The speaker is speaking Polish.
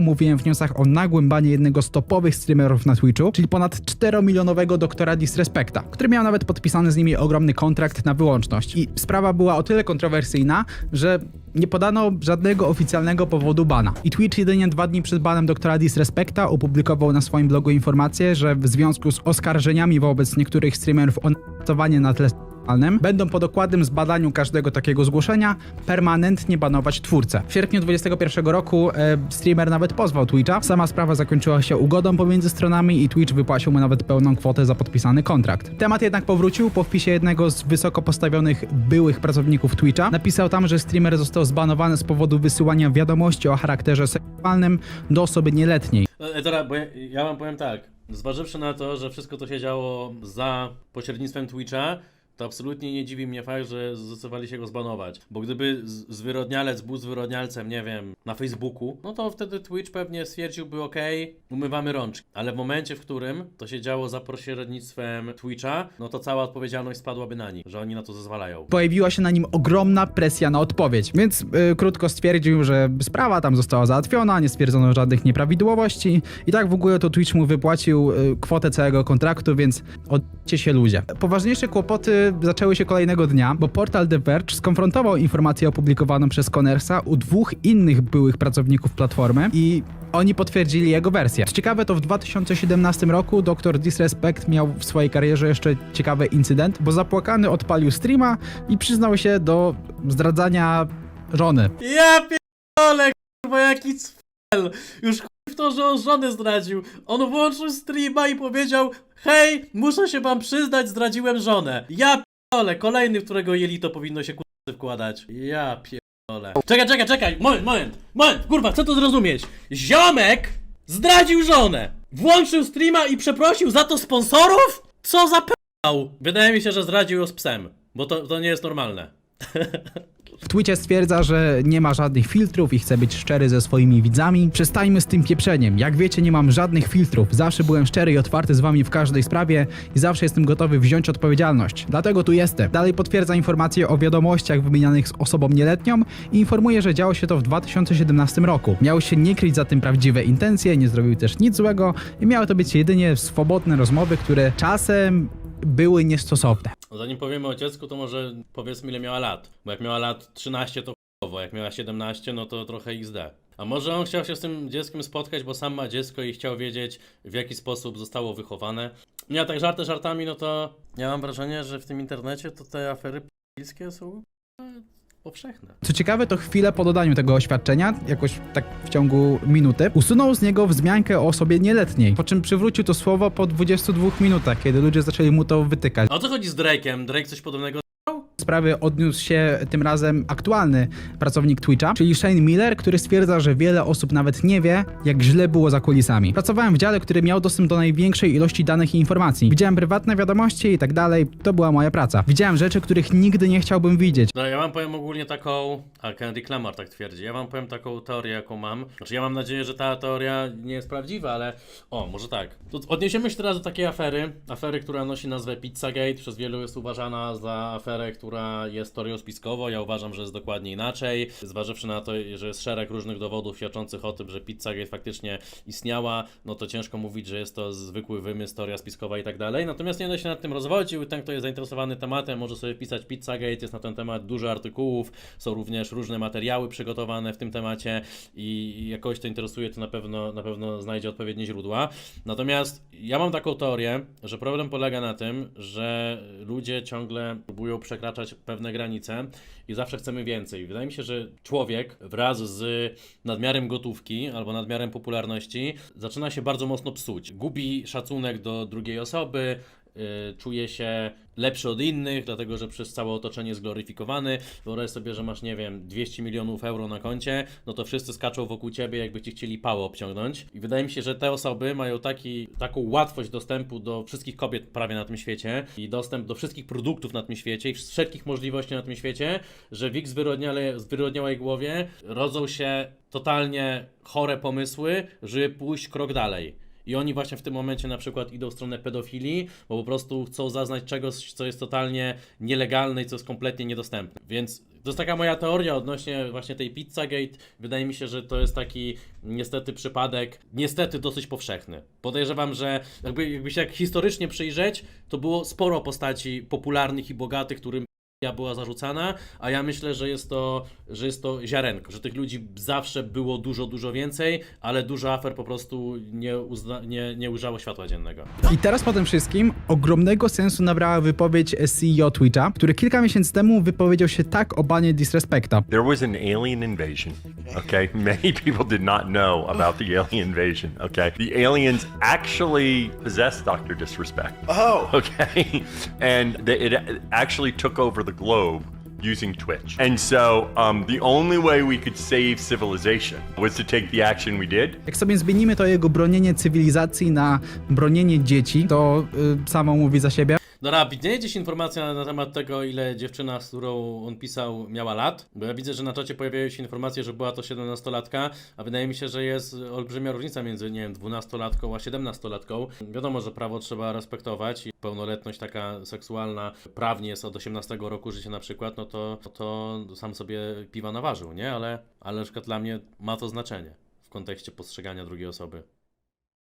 mówiłem w newsach o nagłym banie jednego z topowych streamerów na Twitchu, czyli ponad 4-milionowego doktora Disrespecta, który miał nawet podpisany z nimi ogromny kontrakt na wyłączność. I sprawa była o tyle kontrowersyjna, że nie podano żadnego oficjalnego powodu bana. I Twitch jedynie dwa dni przed banem doktora Disrespecta opublikował na swoim blogu informację, że w związku z oskarżeniami wobec niektórych streamerów o na tle będą po dokładnym zbadaniu każdego takiego zgłoszenia permanentnie banować twórcę. W sierpniu 2021 roku e, streamer nawet pozwał Twitcha. Sama sprawa zakończyła się ugodą pomiędzy stronami i Twitch wypłacił mu nawet pełną kwotę za podpisany kontrakt. Temat jednak powrócił po wpisie jednego z wysoko postawionych byłych pracowników Twitcha. Napisał tam, że streamer został zbanowany z powodu wysyłania wiadomości o charakterze seksualnym do osoby nieletniej. E, Teraz, bo ja, ja wam powiem tak. Zważywszy na to, że wszystko to się działo za pośrednictwem Twitcha, to absolutnie nie dziwi mnie fakt, że zdecydowali się go zbanować. Bo gdyby zwyrodnialec był zwyrodnialcem, nie wiem, na Facebooku, no to wtedy Twitch pewnie stwierdziłby, ok, umywamy rączki. Ale w momencie, w którym to się działo za pośrednictwem Twitcha, no to cała odpowiedzialność spadłaby na nich, że oni na to zezwalają. Pojawiła się na nim ogromna presja na odpowiedź, więc y, krótko stwierdził, że sprawa tam została załatwiona, nie stwierdzono żadnych nieprawidłowości i tak w ogóle to Twitch mu wypłacił y, kwotę całego kontraktu, więc odcie się ludzie. Poważniejsze kłopoty zaczęły się kolejnego dnia, bo portal The Verge skonfrontował informację opublikowaną przez Connersa u dwóch innych byłych pracowników platformy i oni potwierdzili jego wersję. Co ciekawe, to w 2017 roku dr Disrespect miał w swojej karierze jeszcze ciekawy incydent, bo zapłakany odpalił streama i przyznał się do zdradzania żony. Ja pierdolę, kurwa, jaki cfel. Już to, że on żonę zdradził. On włączył streama i powiedział Hej, muszę się wam przyznać, zdradziłem żonę. Ja pierdolę, kolejny, w którego jelito powinno się kurwa wkładać. Ja pierdolę. Czekaj, czekaj, czekaj, moment, moment, moment, kurwa, chcę to zrozumieć. Ziomek zdradził żonę. Włączył streama i przeprosił za to sponsorów? Co za p***ał? Wydaje mi się, że zdradził ją z psem, bo to, to nie jest normalne. W Twitcie stwierdza, że nie ma żadnych filtrów i chce być szczery ze swoimi widzami. Przestańmy z tym pieprzeniem. Jak wiecie, nie mam żadnych filtrów. Zawsze byłem szczery i otwarty z wami w każdej sprawie i zawsze jestem gotowy wziąć odpowiedzialność. Dlatego tu jestem. Dalej potwierdza informacje o wiadomościach wymienianych z osobą nieletnią i informuje, że działo się to w 2017 roku. Miał się nie kryć za tym prawdziwe intencje, nie zrobił też nic złego i miały to być jedynie swobodne rozmowy, które czasem były niestosowne. Zanim powiemy o dziecku, to może powiedzmy ile miała lat. Bo jak miała lat 13 to chujowo, jak miała 17 no to trochę XD. A może on chciał się z tym dzieckiem spotkać, bo sam ma dziecko i chciał wiedzieć w jaki sposób zostało wychowane. Nie, a tak żarty żartami, no to ja mam wrażenie, że w tym internecie to te afery p***skie są powszechne. Co ciekawe, to chwilę po dodaniu tego oświadczenia, jakoś tak w ciągu minuty, usunął z niego wzmiankę o osobie nieletniej, po czym przywrócił to słowo po 22 minutach, kiedy ludzie zaczęli mu to wytykać. A o co chodzi z Drake'em? Drake coś podobnego sprawy odniósł się tym razem aktualny pracownik Twitcha, czyli Shane Miller, który stwierdza, że wiele osób nawet nie wie, jak źle było za kulisami. Pracowałem w dziale, który miał dostęp do największej ilości danych i informacji. Widziałem prywatne wiadomości i tak dalej. To była moja praca. Widziałem rzeczy, których nigdy nie chciałbym widzieć. No ja wam powiem ogólnie taką, a Kendrick Lamar tak twierdzi, ja wam powiem taką teorię jaką mam, znaczy ja mam nadzieję, że ta teoria nie jest prawdziwa, ale o, może tak. To odniesiemy się teraz do takiej afery, afery, która nosi nazwę Pizzagate, przez wielu jest uważana za aferę, która jest teorią spiskową, ja uważam, że jest dokładnie inaczej, zważywszy na to, że jest szereg różnych dowodów świadczących o tym, że Pizzagate faktycznie istniała, no to ciężko mówić, że jest to zwykły wymysł, teoria spiskowa i tak dalej, natomiast nie będę się nad tym rozwodził, ten kto jest zainteresowany tematem może sobie wpisać Pizzagate, jest na ten temat dużo artykułów, są również różne materiały przygotowane w tym temacie i jak kogoś to interesuje, to na pewno, na pewno znajdzie odpowiednie źródła. Natomiast ja mam taką teorię, że problem polega na tym, że ludzie ciągle próbują przekraczać pewne granice i zawsze chcemy więcej. Wydaje mi się, że człowiek wraz z nadmiarem gotówki albo nadmiarem popularności zaczyna się bardzo mocno psuć. Gubi szacunek do drugiej osoby, czuje się lepszy od innych, dlatego że przez całe otoczenie jest gloryfikowany. Wyobraź sobie, że masz, nie wiem, 200 milionów euro na koncie, no to wszyscy skaczą wokół ciebie, jakby ci chcieli pało obciągnąć. I wydaje mi się, że te osoby mają taki, taką łatwość dostępu do wszystkich kobiet prawie na tym świecie i dostęp do wszystkich produktów na tym świecie i wszelkich możliwości na tym świecie, że w ich zwyrodniałej głowie rodzą się totalnie chore pomysły, żeby pójść krok dalej. I oni właśnie w tym momencie na przykład idą w stronę pedofilii, bo po prostu chcą zaznać czegoś, co jest totalnie nielegalne i co jest kompletnie niedostępne. Więc to jest taka moja teoria odnośnie właśnie tej Pizzagate. Wydaje mi się, że to jest taki niestety przypadek, niestety dosyć powszechny. Podejrzewam, że jakby, jakby się jak historycznie przyjrzeć, to było sporo postaci popularnych i bogatych, którym była zarzucana, a ja myślę, że jest to, że jest to ziarenko, że tych ludzi zawsze było dużo, dużo więcej, ale dużo afer po prostu nie, uzna, nie, nie ujrzało światła dziennego. I teraz po tym wszystkim ogromnego sensu nabrała wypowiedź CEO Twitcha, który kilka miesięcy temu wypowiedział się tak o banie Disrespecta. There was an alien invasion. Okay, many people did not know about the alien invasion. Okay, the aliens actually possessed Doctor Disrespect. Oh. Okay, and they, it actually took over the globe using Twitch. And so, um, the only way we could save civilization was to take the action we did. Jak sobie zmienimy to jego bronienie cywilizacji na bronienie dzieci, to y, samo mówi za siebie. Dobra, widnieje gdzieś informacja na temat tego, ile dziewczyna, z którą on pisał, miała lat? Bo ja widzę, że na czacie pojawiają się informacje, że była to 17-latka, a wydaje mi się, że jest olbrzymia różnica między, nie wiem, 12-latką a 17-latką. Wiadomo, że prawo trzeba respektować i pełnoletność taka seksualna prawnie jest od 18 roku życia na przykład, no to, to sam sobie piwa naważył, nie? Ale, ale na przykład dla mnie ma to znaczenie w kontekście postrzegania drugiej osoby.